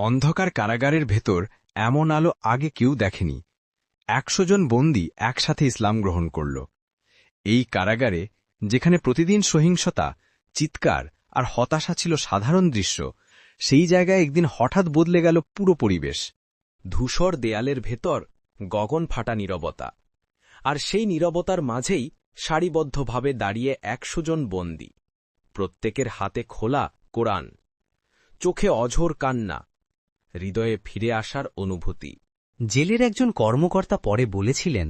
অন্ধকার কারাগারের ভেতর এমন আলো আগে কেউ দেখেনি। একশো জন বন্দী একসাথে ইসলাম গ্রহণ করল। এই কারাগারে, যেখানে প্রতিদিন সহিংসতা, চিৎকার আর হতাশা ছিল সাধারণ দৃশ্য, সেই জায়গায় একদিন হঠাৎ বদলে গেল পুরো পরিবেশ। ধূসর দেয়ালের ভেতর গগন ফাটা নীরবতা। আর সেই নীরবতার মাঝেই সারিবদ্ধভাবে দাঁড়িয়ে একশো জন বন্দী। প্রত্যেকের হাতে খোলা কোরআন। চোখে অঝোর কান্না। হৃদয়ে ফিরে আসার অনুভূতি। জেলের একজন কর্মকর্তা পরে বলেছিলেন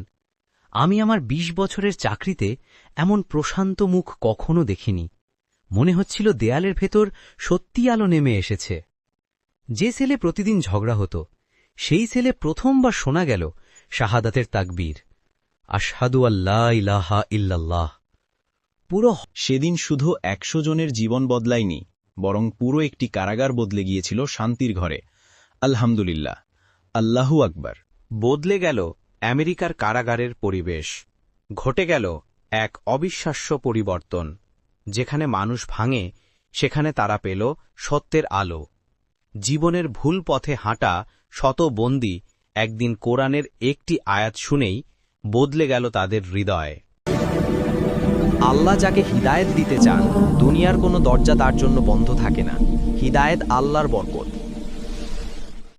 আমি আমার ২০ বছরের চাকরিতে এমন প্রশান্ত মুখ কখনো দেখিনি। মনে হচ্ছিল দেয়ালের ভেতর সত্যি আলো নেমে এসেছে। যে ছেলে প্রতিদিন ঝগড়া হতো সেই সেলে প্রথমবার শোনা গেল শাহাদাতের তাকবীর আশহাদু আল্লাহ ইলাহা ইল্লাল্লাহ। পুরো সেদিন শুধু একশো জনের জীবন বদলায়নি বরং পুরো একটি কারাগার বদলে গিয়েছিল শান্তির ঘরে। আলহামদুলিল্লাহ। আল্লাহু আকবার। বদলে গেল আমেরিকার কারাগারের পরিবেশ। ঘটে গেল এক অবিশ্বাস্য পরিবর্তন। যেখানে মানুষ ভাঙে, সেখানে তারা পেল সত্যের আলো। জীবনের ভুল পথে হাঁটা শত বন্দী একদিন কোরআনের একটি আয়াত শুনেই বদলে গেল তাদের হৃদয়। আল্লাহ যাকে হিদায়েত দিতে চান, দুনিয়ার কোনো দরজা তার জন্য বন্ধ থাকে না। হিদায়েত আল্লাহর বরকত।